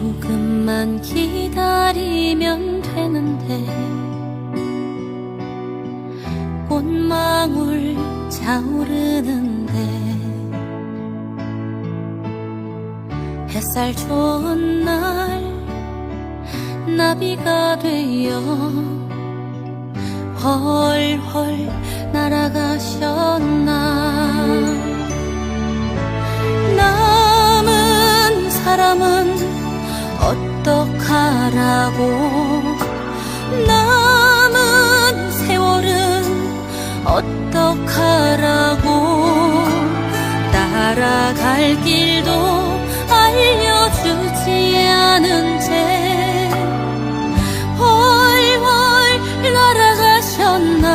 조금만 기다리면 되는데 꽃망울 차오르는데 햇살 좋은 날 나비가 되어 헐헐 날아가셨나. 남은 사람은 어떡하라고. 남은 세월은 어떡하라고. 따라갈 길도 알려주지 않은 채 훨훨 날아가셨나.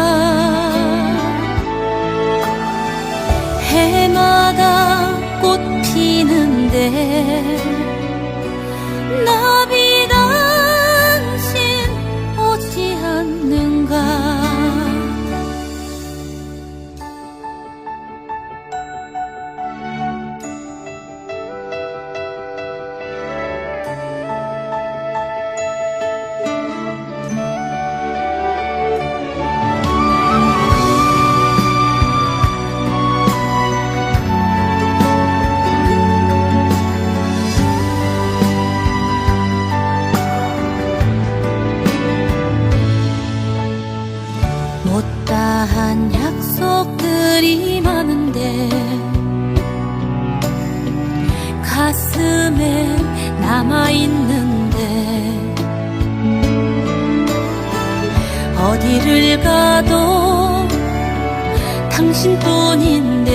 해마다 꽃 피는데 못다한 약속들이 많은데 가슴에 남아있는데 어디를 가도 당신뿐인데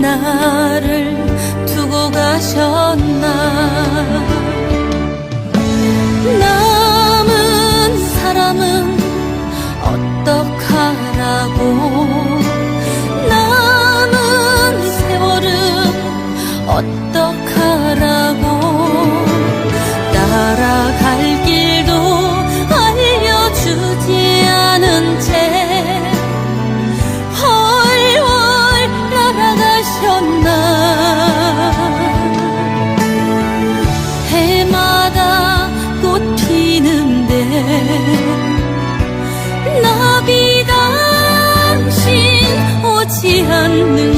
나를 두고 가셨나 hand del